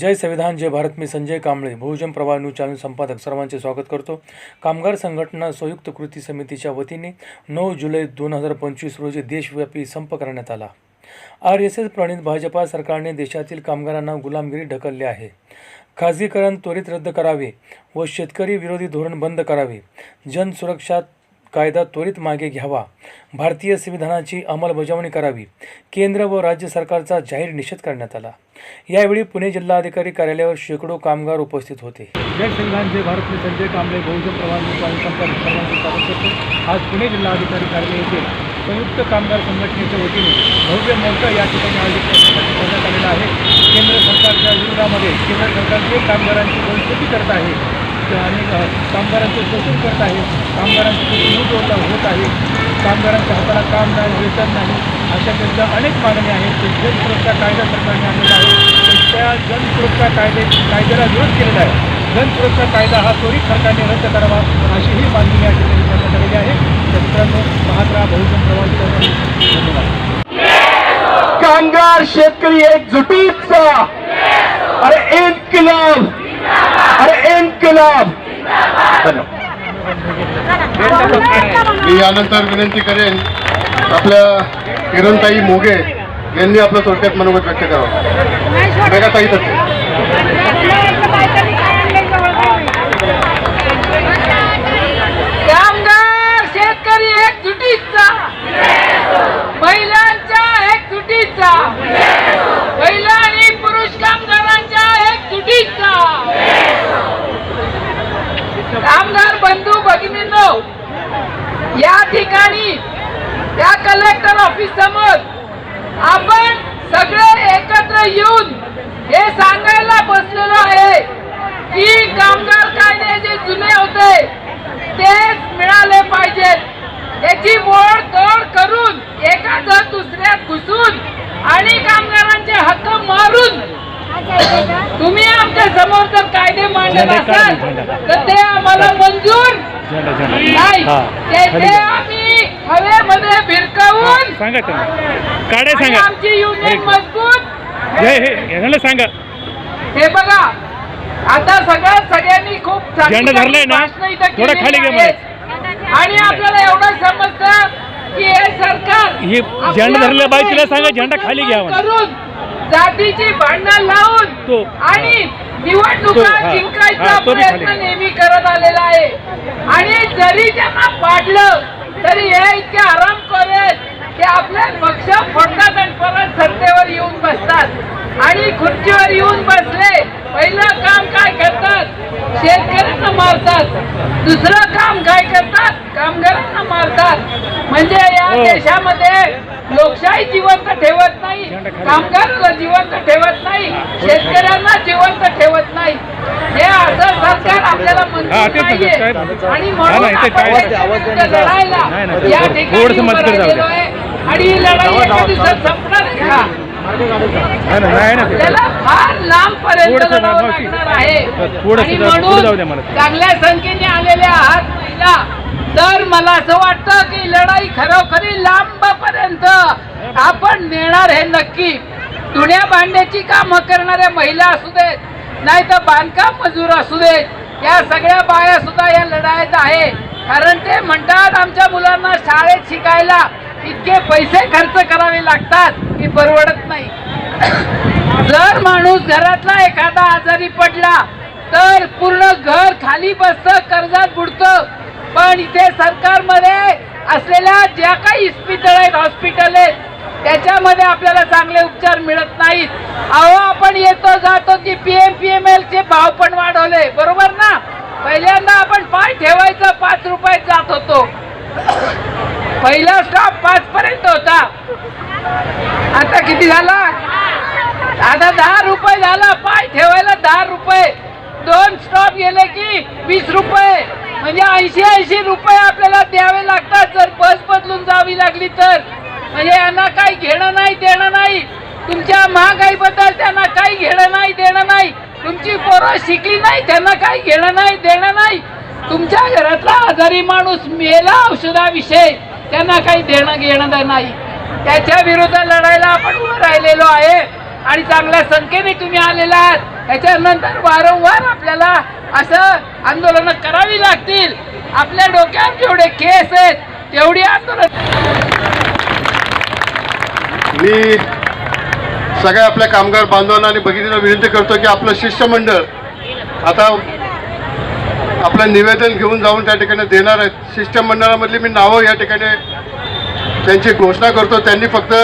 जय संविधान जय भारत मी संजय कांबळे. बहुजन प्रवाह news channel संपादक सर्वांचे स्वागत करतो. कामगार संघटना संयुक्त कृती समितीच्या वतीने नऊ जुलै दोन हजार पंचवीस रोजी देशव्यापी संप करण्यात आला. आर एस एस प्रणित भाजपा सरकारने देशातील कामगारांना गुलामगिरी ढकलली आहे. खाजगीकरण त्वरित रद्द करावे व शेतकरी विरोधी धोरण बंद करावे. जनसुरक्षा कायदा त्वरित मागे घ्यावा. भारतीय संविधानाची अंमलबजावणी करावी. केंद्र व राज्य सरकारचा जाहीर निषेध करण्यात आला. यावेळी पुणे जिल्हाधिकारी कार्यालयावर शेकडो कामगार उपस्थित होते. जय संविधान जय भारत मी संजय कांबळे बहुजन प्रवाह स्वागत करतो आज पुणे जिल्हाधिकारी कार्यालय येथे संयुक्त कामगार संघटनेच्या वतीने भव्य मोर्चा या ठिकाणी आयोजित करण्यात आलेला आहे. केंद्र सरकारच्या विरोधामध्ये केंद्र सरकार जे कामगारांची वंचती करत आहे आणि कामगारांचं कामगारांचे शोषण करत आहे कामगारांचं फसवणूक होत आहे. कामगारांच्या हाताला काम नाही वेतन नाही अशा त्यांच्या अनेक मागण्या आहेत. ते जनसुरक्षा कायदा सरकारने आणलेला आहे. त्या जनसुरक्षा कायदे कायद्याला विरोध केलेला आहे. जनसुरक्षा कायदा हा त्वरित सरकारने रद्द करावा अशी ही मागणी या ठिकाणी करण्यात आलेली आहे. तर मित्रांनो महात्मा बहुजन प्रवासी धन्यवाद. कामगार शेतकरी एकजुटीचा. अरे इन्किलाब. अरे मी यानंतर विनंती करेन. आपल्या किरणताई मोगे यांनी आपलं थोडक्यात मनोगत व्यक्त करावं. मेघाताई तसे कामगार शेतकरी एकजुटीचा महिलांच्या एकजुटीचा महिला आणि पुरुष कामगारांच्या एकजुटीचा कामगार बंधू भगिनींनो या ठिकाणी त्या कलेक्टर ऑफिस समोर आपण सगळे एकत्र येऊन हे सांगायला बसलेलो आहे की कामगार कायदे जे जुने होते तेच मिळाले पाहिजेत. त्याची मोड तोड करून एकाच दुसऱ्यात घुसून आणि कामगारांचे हक्क मारून तुम्ही आमच्यासमोर जर कायदे मांडत असाल तर ते आम्हाला मंजूर नाही. ते आम्ही हवेमध्ये भिरकावून सांगा काढे सांगा. आमची युनियन मजबूत सांगा. हे बघा आता सगळ्यात सगळ्यांनी खूप झेंडा धरलाय ना? थोडा खाली घे. आणि आपल्याला एवढं समजतं की हे सरकार ही झेंडा धरलेल्या बाई तिला सांगा, झेंडा खाली घ्या. करून जातीची भांडणं लावून आणि निवडणुका. जिंकायचा प्रयत्न. नेहमी करत आलेला आहे. आणि जरी त्यांना पाडलं तरी हे इतके आराम करेल की आपले पक्ष फोडतात आणि परत सत्तेवर येऊन बसतात. आणि खुर्चीवर येऊन बसले पहिलं काम काय करतात? शेतकऱ्यांना मारतात. दुसरं काम काय करतात? कामगारांना मारतात. म्हणजे या हो. देशामध्ये लोकशाही जिवंत ठेवत नाही. कामगाराला जिवंत ठेवत नाही. शेतकऱ्यांना जिवंत ठेवत नाही. हे असं सरकार आपल्याला मंजूर नाहीये. आणि म्हणून या लढायला ठिकाणी आहे. आणि ही लढाई एका दिवसात संपणार आहे का. आपल्याला फार लांब पर्यंत लढावं. लागणार आहे. आणि म्हणून मला. चांगल्या संख्येने आलेल्या आहात महिला. तर मला असं वाटतं की लढाई खरोखरी लांबपर्यंत आपण नेणार हे नक्की. धुण्या भांड्याची कामं करणाऱ्या महिला असू देत नाही तर बांधकाम मजूर असू देत या सगळ्या बाया सुद्धा या लढाईत आहे. कारण ते म्हणतात आमच्या मुलांना शाळेत शिकायला इतके पैसे खर्च करावे लागतात की परवडत नाही. जर माणूस घरातला एखादा आजारी पडला तर पूर्ण घर खाली बसतं कर्जात बुडतं पण इथे सरकारमध्ये असलेल्या ज्या काही इस्पितळ आहेत हॉस्पिटल आहेत त्याच्यामध्ये आपल्याला चांगले उपचार मिळत नाहीत. अहो आपण येतो जातो की P M P M L चे भाव पण वाढवले बरोबर ना? पहिल्यांदा आपण पाय ठेवायचं पाच रुपयात जात होतो. पहिला स्टॉप पाच पर्यंत होता. आता किती झाला? आता दहा रुपये झाला पाय ठेवायला दहा रुपये. दोन स्टॉप गेले की वीस रुपये. म्हणजे ऐंशी ऐंशी रुपये आपल्याला द्यावे लागतात. जर बस बदलून जावी लागली तर. म्हणजे यांना काही घेणं नाही देणं नाही. तुमच्या महागाईबद्दल त्यांना काही घेणं नाही देणं नाही. तुमची पोरं शिकली नाही त्यांना काही घेणं नाही देणं नाही. तुमच्या घरातला आजारी माणूस मेला औषधाविषयी. त्यांना काही देणं घेणं नाही. त्याच्या विरुद्ध लढायला आपण उभं राहिलेलो आहे. आणि चांगल्या संख्येने तुम्ही आलेला आहात. त्याच्यानंतर वारंवार आपल्याला असं आंदोलनं करावी लागतील. आपल्या डोक्यावर जेवढे केस आहेत तेवढी आंदोलन मी सगळ्या आपल्या कामगार बांधवांना आणि भगिनींना विनंती करतो की आपलं शिष्टमंडळ आता आपलं निवेदन घेऊन जाऊन त्या ठिकाणी देणार आहेत. शिष्टमंडळामधली मी नावं या ठिकाणी त्यांची घोषणा करतो. त्यांनी फक्त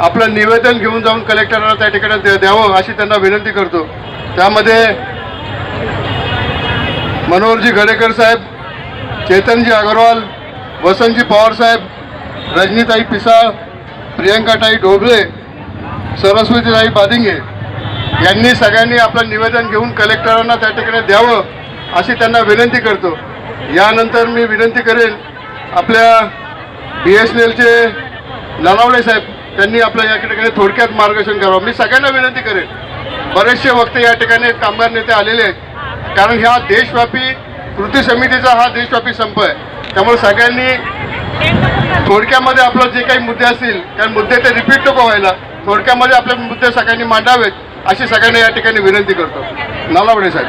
आपलं निवेदन घेऊन जाऊन कलेक्टरला त्या ठिकाणी द्या- द्यावं अशी त्यांना विनंती करतो. त्यामध्ये मनोहरजी गडेकर साहेब चेतनजी अग्रवाल वसंतजी पवार साहेब रजनीताई पिसाळ प्रियंकाताई ढोबळे सरस्वतीताई बादिंगे यांनी सगळ्यांनी आपलं निवेदन घेऊन कलेक्टरांना त्या ठिकाणी द्यावं अशी त्यांना विनंती करतो. यानंतर मी विनंती करेन आपल्या बी एस एन एलचे नलावडे साहेब त्यांनी आपल्या या ठिकाणी थोडक्यात मार्गदर्शन करावं. मी सगळ्यांना विनंती करेन. बरेचसे वक्ते या ठिकाणी कामगार नेते आलेले आहेत. कारण ह्या देशव्यापी कृती समितीचा हा देशव्यापी संप आहे. त्यामुळे सगळ्यांनी थोडक्यामध्ये आपलं जे काही मुद्दे असतील त्या मुद्दे ते रिपीट नको व्हायला थोडक्यामध्ये आपले मुद्दे सगळ्यांनी मांडावेत अशी सगळ्यांना या ठिकाणी विनंती करतो. नालावडे साहेब.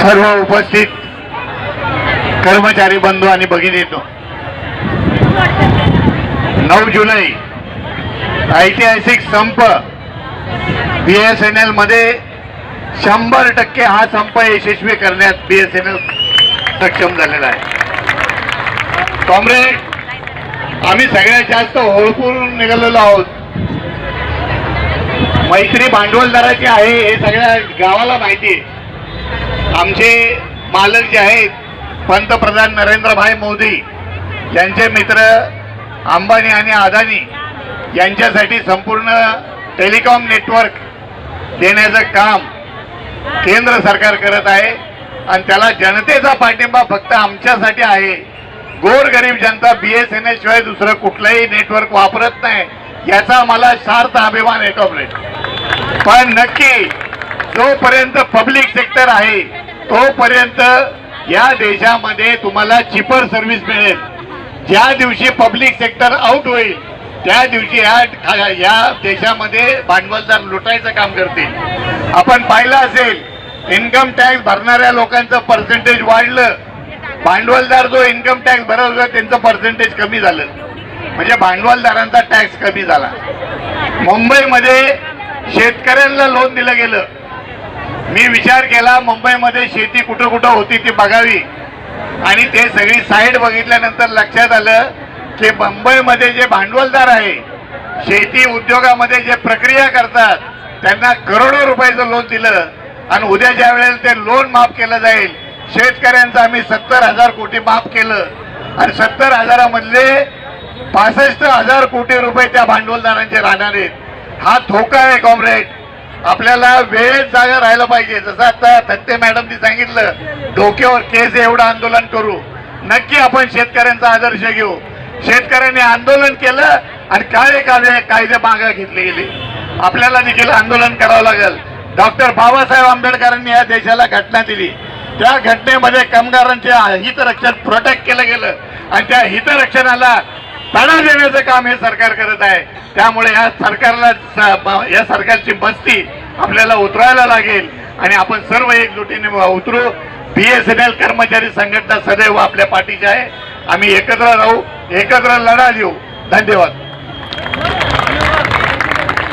सर्व उपस्थित कर्मचारी बंधू आणि भगिनींनो नऊ जुलै ऐतिहासिक संप. बी एस एन एलमध्ये शंभर टक्के हा संप यशस्वी करण्यात बी एस एन एल सक्षम झालेला आहे. कॉम्रेड आम्ही सगळ्यात जास्त होळपूरून निघालेलो आहोत. मैत्री भांडवलदाराची आहे हे सगळ्या गावाला माहिती आहे. आमचे मालक जे आहेत पंतप्रधान नरेंद्रभाई मोदी यांचे मित्र अंबानी आणि अदानी यांच्यासाठी संपूर्ण टेलिकॉम नेटवर्क देण्याचं काम केंद्र सरकार करत आहे. आणि त्याला जनतेचा पाठिंबा फक्त आमच्यासाठी आहे. गोरगरीब जनता बी एस एन एल शिवाय दुसरं कुठलंही नेटवर्क वापरत नाही. याचा मला सार्थ अभिमान येतो पण नक्की जोपर्यंत पब्लिक सेक्टर आहे तोपर्यंत या देशामध्ये तुम्हाला चिपर सर्व्हिस मिळेल. ज्या दिवशी पब्लिक सेक्टर आउट होईल त्या दिवशी या या देशामध्ये भांडवलदार लुटायचं काम करतील. आपण पाहिलं असेल इन्कम टॅक्स भरणाऱ्या लोकांचं पर्सेंटेज वाढलं. भांडवलदार जो इन्कम टॅक्स भरत होता त्यांचं पर्सेंटेज कमी झालं. म्हणजे भांडवलदारांचा टॅक्स कमी झाला. मुंबईमध्ये शेतकऱ्यांना लोन दिलं गेलं. मी विचार केला मुंबईमध्ये शेती कुठं कुठं होती ती बघावी. आणि ते सगळी साईड बघितल्यानंतर लक्षात आलं की मुंबईमध्ये जे भांडवलदार आहे शेती उद्योगामध्ये जे प्रक्रिया करतात त्यांना करोडो रुपयाचं लोन दिलं आणि उद्या ज्या वेळेला ते लोन माफ केलं जाईल शेतकऱ्यांचं आम्ही सत्तर हजार कोटी माफ केलं आणि सत्तर हजारामधले पासष्ट हजार कोटी रुपये त्या भांडवलदारांचे राहणार आहेत. हा धोका आहे कॉम्रेड आपल्याला वेळेत जागा राहायला पाहिजे. जसं आता थत्ते मॅडमनी सांगितलं डोक्यावर केस एवढं आंदोलन करू. नक्की आपण शेतकऱ्यांचा आदर्श घेऊ. शेतकऱ्यांनी आंदोलन केलं आणि काळे काळे कायदे मागे घेतले गेले. आपल्याला देखील आंदोलन करावं लागेल. डॉक्टर बाबासाहेब आंबेडकरांनी या देशाला घटना दिली. त्या घटनेमध्ये कामगारांचे हितरक्षण प्रोटेक्ट केलं गेलं. आणि त्या हितरक्षणाला तडा देण्याचं काम हे सरकार करत आहे. त्यामुळे या सरकारला या सरकारची बस्ती आपल्याला उतरायला लागेल. आणि आपण सर्व एकजुटीने उतरू. बीएसएनएल कर्मचारी संघटना सदैव आपल्या पाठीची आहे. आम्ही एकत्र राहू. एकत्र लढा देऊ. धन्यवाद.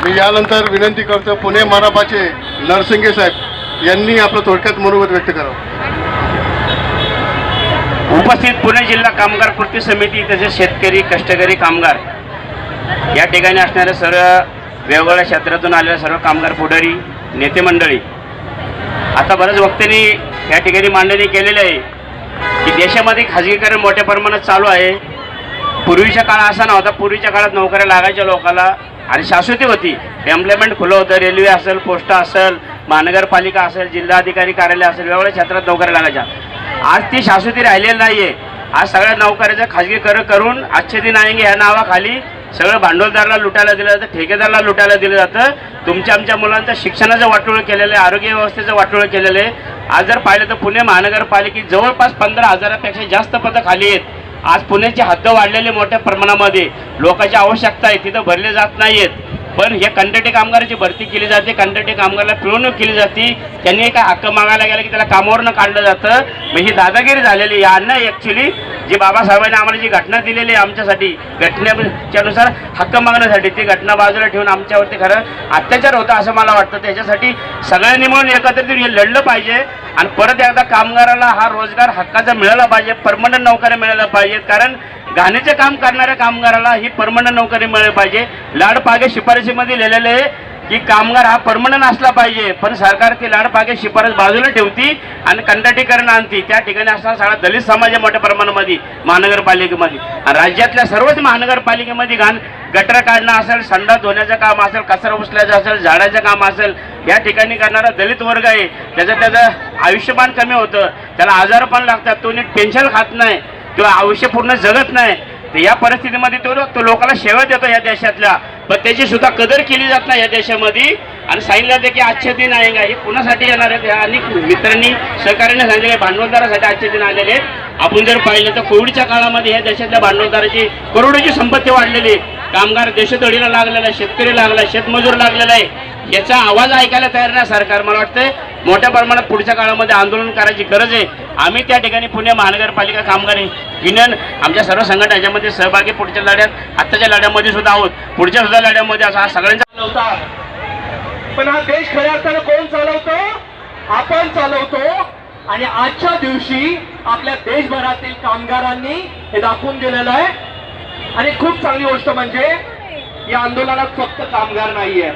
मी यानंतर विनंती करतो पुणे मानापाचे नरसिंगे साहेब यांनी आपलं थोडक्यात मनोगत व्यक्त करावं. उपस्थित पुणे जिल्हा कामगार कृती समिती तसेच शेतकरी कष्टकरी कामगार या ठिकाणी असणाऱ्या सर्व वेगवेगळ्या क्षेत्रातून आलेल्या सर्व कामगार पुढारी नेते मंडळी आता बऱ्याच वक्त्यांनी या ठिकाणी मांडणी केलेली आहे की देशामध्ये खाजगीकरण मोठ्या प्रमाणात चालू आहे. पूर्वीच्या काळ असा नव्हता. पूर्वीच्या काळात नोकऱ्या लागायच्या लोकाला आणि शाश्वती होती. एम्प्लॉयमेंट खुलं होतं रेल्वे असेल पोस्ट असेल महानगरपालिका असेल जिल्हाधिकारी कार्यालय असेल वेगवेगळ्या क्षेत्रात नोकऱ्या लागायच्या. आज ती शाश्वती राहिलेली नाहीये. आज सगळ्या नोकऱ्याचं खाजगीकरण करून आजचे दिन ह्या नावाखाली सगळं भांडवलदाराला लुटायला दिलं जातं ठेकेदाराला लुटायला दिलं जातं. तुमच्या आमच्या मुलांचं शिक्षणाचं वाटोळं केलेलं आहे आरोग्य व्यवस्थेचं वाटोळं केलेलं आहे. आज जर पाहिलं तर पुणे महानगरपालिकेत जवळपास पंधरा हजारापेक्षा जास्त पदं खाली आहेत. आज पुण्याची हद्द वाढलेली मोठ्या प्रमाणामध्ये. लोकांची आवश्यकता आहे तिथं भरले जात नाहीयेत. पण हे कंत्राटी कामगाराची भरती केली जाते कंत्राटी कामगाराला पिळवणूक केली जाते. त्यांनी काय हक्क मागायला गेला की त्याला कामावरनं काढलं जातं. मग ही दादागिरी झालेली यांना ॲक्च्युली जी बाबासाहेबांनी आम्हाला जी घटना दिलेली आहे आमच्यासाठी घटनेच्यानुसार हक्क मागण्यासाठी ती घटना बाजूला ठेवून आमच्यावरती खरं अत्याचार होता असं मला वाटतं. त्याच्यासाठी सगळ्यांनी म्हणून एकत्रित हे लढलं पाहिजे. आणि परत एकदा कामगाराला हा रोजगार हक्काचा मिळाला पाहिजे परमनंट नोकऱ्या मिळाल्या पाहिजेत. कारण घाणीचे काम करणाऱ्या कामगाराला ही परमनंट नोकरी मिळाली पाहिजे. लाडपागे शिफारशीमध्ये लिहिलेले आहे की कामगार हा परमनंट असला पाहिजे पण सरकार ती लाडपागे शिफारस बाजूला ठेवती आणि कंत्राटीकरण आणती. त्या ठिकाणी असणारा सगळा दलित समाज आहे मोठ्या प्रमाणामध्ये महानगरपालिकेमध्ये. आणि राज्यातल्या सर्वच महानगरपालिकेमध्ये घाण गटर काढणं असेल संडा धुण्याचं काम असेल कचरा उचलायचं असेल झाडाचं काम असेल या ठिकाणी करणारा दलित वर्ग आहे. त्याचं त्याचं आयुष्यमान कमी होतं. त्याला आजार पण लागतात. तो नीट टेन्शन खात नाही. तो आयुष्य पूर्ण जगत नाही तर या परिस्थितीमध्ये तो तो लोकांना सेवा देतो या देशातल्या पण त्याची सुद्धा कदर केली जात नाही या देशामध्ये. आणि सांगितलं जाते की आजचे दिन आहे का? हे कुणासाठी येणार आहेत? अनेक मित्रांनी सहकार्याने सांगितले भांडवलदारासाठी आजचे दिन आलेले आहेत. आपण जर पाहिलं तर कोविडच्या काळामध्ये या देशातल्या भांडवलदाराची करोडोची संपत्ती वाढलेली आहे. कामगार देशतोडीला लागलेला आहे शेतकरी लागला शेतमजूर लागलेला आहे. याचा आवाज ऐकायला तयार नाही सरकार मला वाटतंय. मोठ्या प्रमाणात पुढच्या काळामध्ये आंदोलन करायची गरज आहे. आम्ही त्या ठिकाणी पुणे महानगरपालिका कामगार युनियन आमच्या सर्व संघटना याच्यामध्ये सहभागी पुढच्या लढ्यात आत्ताच्या लढ्यामध्ये सुद्धा आहोत. पुढच्या सुद्धा लढ्यामध्ये असा हा सगळ्यांचा पण हा देश खऱ्या अर्थानं कोण चालवतो? आपण चालवतो. आणि आजच्या दिवशी आपल्या देशभरातील कामगारांनी हे दाखवून दिलेलं आहे. आणि खूप चांगली गोष्ट म्हणजे या आंदोलनात फक्त कामगार नाहीये.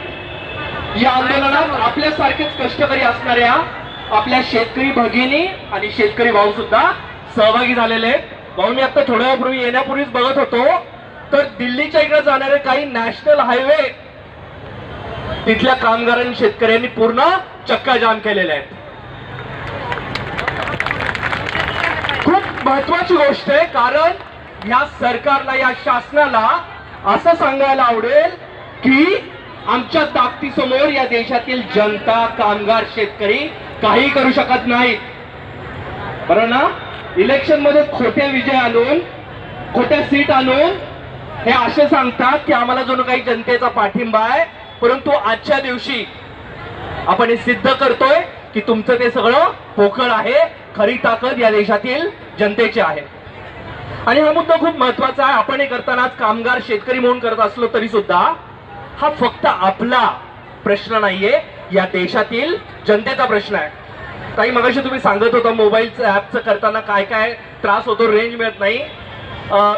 या आंदोलनात आपल्यासारखेच कष्टकरी असणाऱ्या आपल्या शेतकरी भगिनी आणि शेतकरी भाऊ सुद्धा सहभागी झालेले आहेत. भाऊ मी आता थोड्या वेळापूर्वी येण्यापूर्वीच बघत होतो तर दिल्लीच्या इकडे जाणारे काही नॅशनल हायवे तिथल्या कामगारांनी शेतकऱ्यांनी पूर्ण चक्का जाम केलेले आहेत खूप महत्वाची गोष्ट आहे कारण या सरकारला या शासनाला असं सांगायला आवडेल की आमच्या ताकदीसमोर या देशातील जनता कामगार शेतकरी काही करू शकत नाहीत. बरं ना? इलेक्शनमध्ये खोटे विजय आणून खोट्या सीट आणून हे असे सांगतात की आम्हाला जो काही जनतेचा पाठिंबा आहे परंतु आजच्या दिवशी आपण हे सिद्ध करतोय की तुमचं ते सगळं पोकळ आहे खरी ताकद या देशातील जनतेची आहे. आणि हा मुद्दा खूप महत्त्वाचा आहे. आपण हे करताना आज कामगार शेतकरी म्हणून करत असलो तरी सुद्धा हा फक्त आपला प्रश्न नाहीये. या देशातील जनतेचा प्रश्न आहे. काही मगाशी तुम्ही सांगत होता मोबाईलचं ऍपचं करताना काय काय त्रास होतो रेंज मिळत नाही.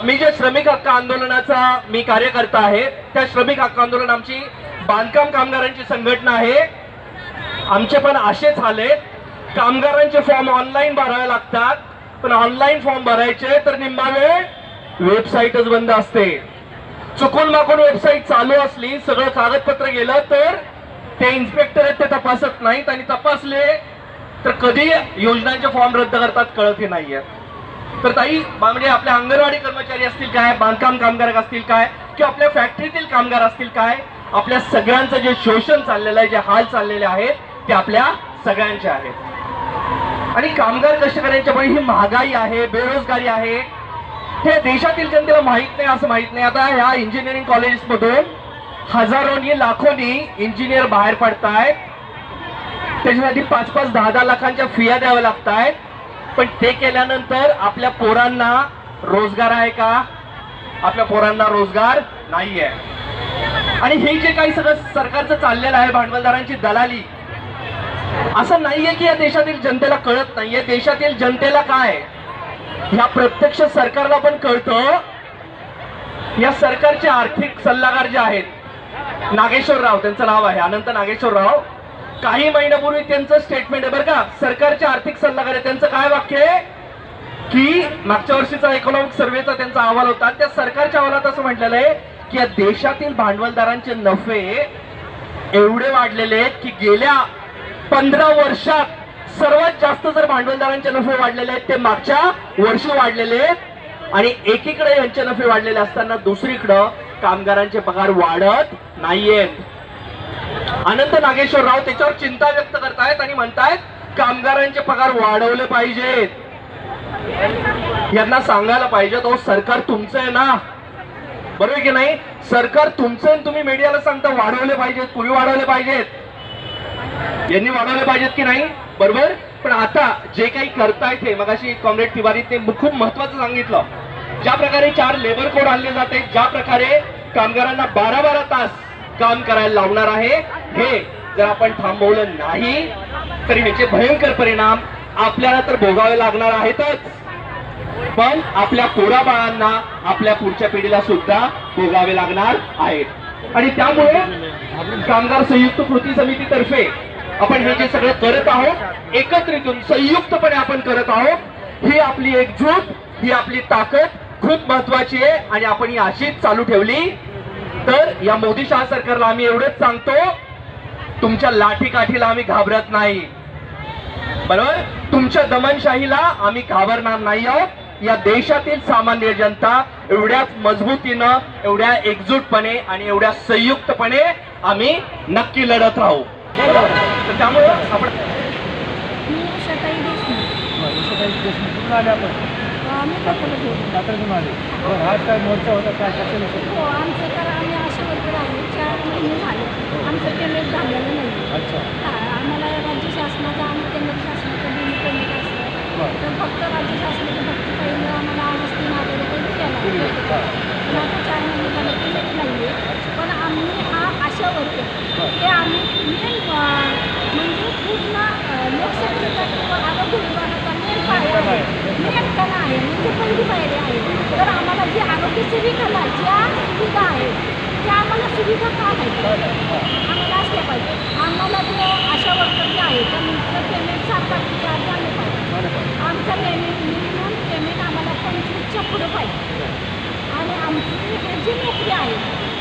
मी जे श्रमिक हक्क आंदोलनाचा मी कार्यकर्ता आहे त्या श्रमिक हक्क आंदोलन आमची बांधकाम कामगारांची संघटना आहे. आमचे पण असेच आलेत कामगारांचे फॉर्म ऑनलाईन भरावे लागतात. पण ऑनलाईन फॉर्म भरायचे तर निम्मा वेळ वेबसाईटच बंद असते. चुकून माकून वेबसाईट चालू असली सगळं कागदपत्र गेलं तर ते इन्स्पेक्टर आहेत ते तपासत नाहीत आणि तपासले तर कधी योजनांचे फॉर्म रद्द करतात कळत हे नाहीये. तर ताई म्हणजे आपल्या अंगणवाडी कर्मचारी असतील काय बांधकाम कामगार असतील काय किंवा आपल्या फॅक्टरीतील कामगार असतील काय आपल्या सगळ्यांचं जे शोषण चाललेलं आहे जे हाल चाललेले आहेत ते आपल्या सगळ्यांचे आहेत. आणि कामगार कष्टकऱ्यांच्या मुळे ही महागाई आहे बेरोजगारी आहे. हे देशातील जनतेला माहीत नाही असं माहीत नाही. आता ह्या इंजिनिअरिंग कॉलेजमधून हजारोनी लाखोनी इंजिनियर बाहेर पडतायत. त्याच्यासाठी पाच पाच दहा दहा लाखांच्या फिया द्याव्या लागतायत. पण ते केल्यानंतर आपल्या पोरांना रोजगार आहे का? आपल्या पोरांना रोजगार नाहीये. आणि हे जे काही सगळं सरकारचं चाललेलं आहे भांडवलदारांची दलाली असं नाहीये की या देशातील जनतेला कळत नाहीये. देशातील जनतेला काय? ह्या प्रत्यक्ष सरकारला पण कळतं. या सरकारचे आर्थिक सल्लागार जे आहेत नागेश्वरराव त्यांचं नाव आहे अनंत नागेश्वरराव काही महिन्यापूर्वी त्यांचं स्टेटमेंट आहे बरं का. सरकारचे आर्थिक सल्लागार आहे त्यांचं काय वाक्य आहे? की मागच्या वर्षीचा इकॉनॉमिक सर्व्हेचा त्यांचा अहवाल होता. त्या सरकारच्या अहवालात असं म्हटलेलं आहे की या देशातील भांडवलदारांचे नफे एवढे वाढलेले आहेत की गेल्या पंधरा वर्षात सर्वात जास्त जर भांडवलदारांचे नफे वाढलेले आहेत ते मागच्या वर्षी वाढलेले आहेत. आणि एकीकडे यांचे नफे वाढलेले असताना दुसरीकडं कामगारांचे पगार वाढत नाहीयेत. अनंत नागेश्वरराव त्याच्यावर चिंता व्यक्त करतायत आणि म्हणतायत कामगारांचे पगार वाढवले पाहिजेत. यांना सांगायला पाहिजे तो सरकार तुमचं आहे ना. बरोबर की नाही? सरकार तुमचं आणि तुम्ही मीडियाला सांगता वाढवले पाहिजेत पूर्वी वाढवले पाहिजेत. यांनी वाढवले पाहिजेत की नाही? बरोबर? पण आता जे काही करतायत हे मगाशी कॉम्रेड तिवारीने खूप महत्वाचं सांगितलं. ज्या प्रकारे चार लेबर कोड आणले जाते ज्या प्रकारे कामगारांना बारा बारा तास काम करायला लावणार आहे हे जर आपण थांबवलं नाही तर ह्याचे भयंकर परिणाम आपल्याला तर भोगावे लागणार आहेतच. पण आपल्या पोरा बाळांना आपल्या पुढच्या पिढीला सुद्धा भोगावे लागणार आहेत. आणि त्यामुळे कामगार संयुक्त कृती समितीतर्फे आपण हे जे सगळं करत आहोत एकत्रित येऊन संयुक्तपणे आपण करत आहोत ही आपली एकजूट ही आपली ताकद खूप महत्वाची आहे आणि आपण ही अशीच चालू ठेवली. तर या मोदी शाह सरकारला आम्ही एवढंच सांगतो तुमच्या लाठी काठीला आम्ही घाबरत नाही. बरोबर? तुमच्या दमनशाहीला आम्ही घाबरणार नाही आहोत. या देशातील सामान्य जनता एवढ्याच मजबूतीनं एवढ्या एकजूटपणे आणि एवढ्या संयुक्तपणे आम्ही नक्की लढत राहू. तर त्यामुळे आपण मी सकाळी देशमुख आम्ही पत्र घेऊन आज काय मोर्चा होता काय कशाला हो आमचं तर आम्ही असे वर्कर आहे चार महिने झाले. आमचं पेमेंट झालेलं नाही. अच्छा. हा, आम्हाला राज्य शासनाचं आणि केंद्र शासनाचं बिल पेमेंट असतं. तर फक्त राज्य शासनाचं फक्त पहिलं आम्हाला आज तीन हजार रुपये दिली. केला. हा. पण आता चार महिने झाले पेमेंट नाही आहे पण आम्ही हा आशा वर्कर ते आम्ही मेन म्हणजे पूर्ण अं, लोकसंख्येचा किंवा आरोग्य विभागाचा मेन पाया आहे. मेन कला आहे. म्हणजे पहिली पायरी आहे. तर आम्हाला जी आरोग्य सेविकाला ज्या सुविधा आहेत त्या आम्हाला सुविधा का माहिती आम्हाला असल्या पाहिजे. आम्हाला जे आशा वर्कर जे आहे त्यांचं पेमेंट सात झालं आधी आलं पाहिजे आमचं पेमेंट मिनिमम पेमेंट आम्हाला पंचवीसच्या पुढं पाहिजे. आणि आमची जी नोकरी आहे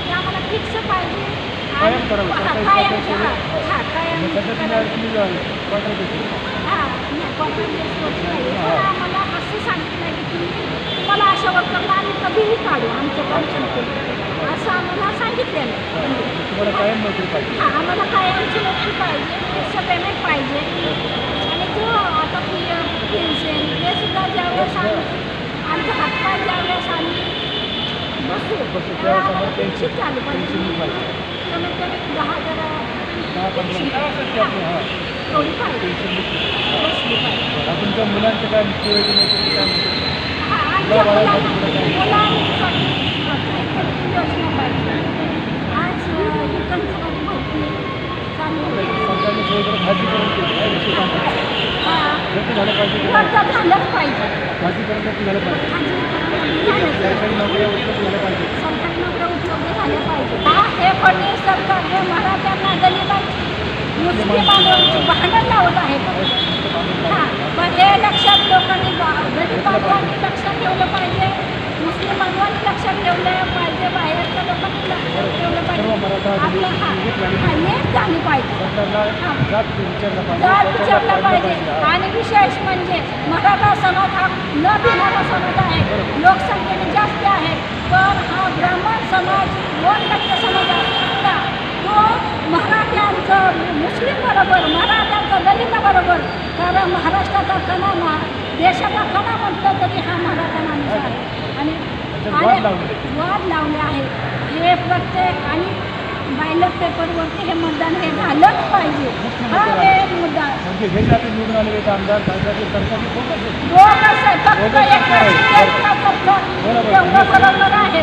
ती आम्हाला फिक्स पाहिजे. कायम करावी, सरकारी. हा, हा. हा, वरती नाही. पण आम्हाला असं सांगितलं की तुम्ही तुम्हाला अशा वर्करला आम्ही कधीही काढू आमचं संपेल असं आम्हाला सांगितलेलं आहे तुम्हाला कायम नोकरी पाहिजे हा, आम्हाला कायमची नोकरी पाहिजे पेमेंट पाहिजे आणि जो आता पी एफ पेन्शन हे सुद्धा ज्यावेळेस आम्ही आमचा हातपाय ज्यावेळेस आम्ही बसू त्यावेळेस आम्हाला पेन्शन चालू पाहिजे. कमीत कमी दहा हजार दहा पंधरा पेन्शन थोडी पाहिजे बसली पाहिजे आता तुमच्या मुलांचं काय मुख्य योजना आहे ते काय बांधवांची भांडण लावत आहे. हा हे लक्षात लोकांनी बांधवांनी लक्षात ठेवलं पाहिजे. मुस्लिम बांधवांनी लक्षात ठेवलं पाहिजे. बाहेरच्या लोकांनी लक्षात ठेवलं पाहिजे. आपलं हा नेट झाली पाहिजे. सरकारला हा. जात विचारलं पाहिजे. आणि विशेष म्हणजे मराठा समाज हा न भिणारा समाज आहे. लोकसंख्येने जास्त आहे. पण हा ब्राह्मण समाज दोन टक्के समाज तो मराठ्यांचं मुस्लिम बरोबर मराठ्यांचं दलिताबरोबर कारण महाराष्ट्राचा कणा मा देशाचा कणा म्हटलं तरी हा मराठा माणूस आहे. आणि वाद लावले. आहेत. हे प्रत्येक आणि बायलट पेपरवरती हे मतदान हे झालंच पाहिजे. हा मुद्दा. म्हणजे हे आहे. आहे. फक्त आहे. एवढं बरोबर आहे.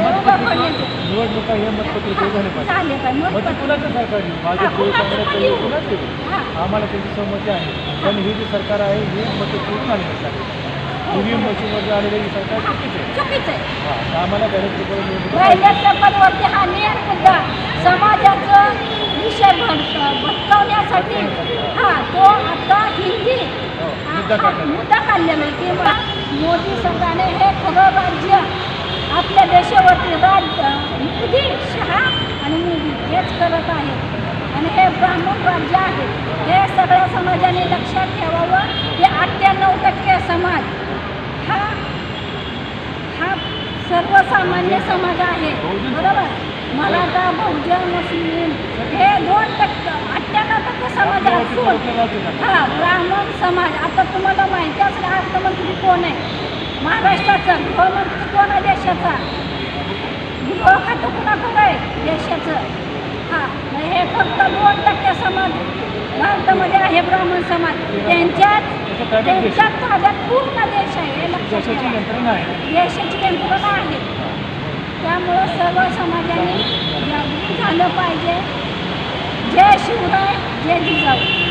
निवडणुका हे मतपत्र झाले पाहिजे. मतपत्र. कुणाचं सरकार. आम्हाला त्याची सहमती आहे. पण हे जे सरकार आहे हे मत चोरून आलेलं आहे. ईव्हीएम आलेलं हे सरकार चुकीचं आहे. हा आम्हाला बॅलेट पेपर निवडणुका हा मुद्दा समाजाचं विषय हा तो आता हिंदी हो, मुद्दा काढलेला आहे. मोदी सरकारने हे खरं राज्य आपल्या देशावरती राज्य मोदी शहा आणि मोदी हेच करत आहेत आणि हे ब्राह्मण राज्य आहे. हे सगळ्या समाजाने लक्षात ठेवावं. हे अठ्ठ्याण्णव टक्के समाज हा हा सर्वसामान्य समाज आहे. बरोबर? मराठा बहुजन मुस्लिम हे दोन टक्के अठ्ठ्याण्णव टक्के समाज असून हा ब्राह्मण समाज. आता तुम्हाला माहिती असेल अर्थमंत्री कोण आहे? महाराष्ट्राचं गृहमंत्री कोण आहे देशाचा? गृह खातं कुणाकडं आहे देशाचं? हां हे फक्त दोन टक्के समाज भारतामध्ये आहे ब्राह्मण समाज. त्यांच्यात त्यांच्यात ताब्यात पूर्ण देश आहे हे लक्षात ठेवा. देशाची यंत्रणा आहे. त्यामुळं सर्व समाजाने जागृत झालं पाहिजे. जय शिवराय जय जिजाऊ.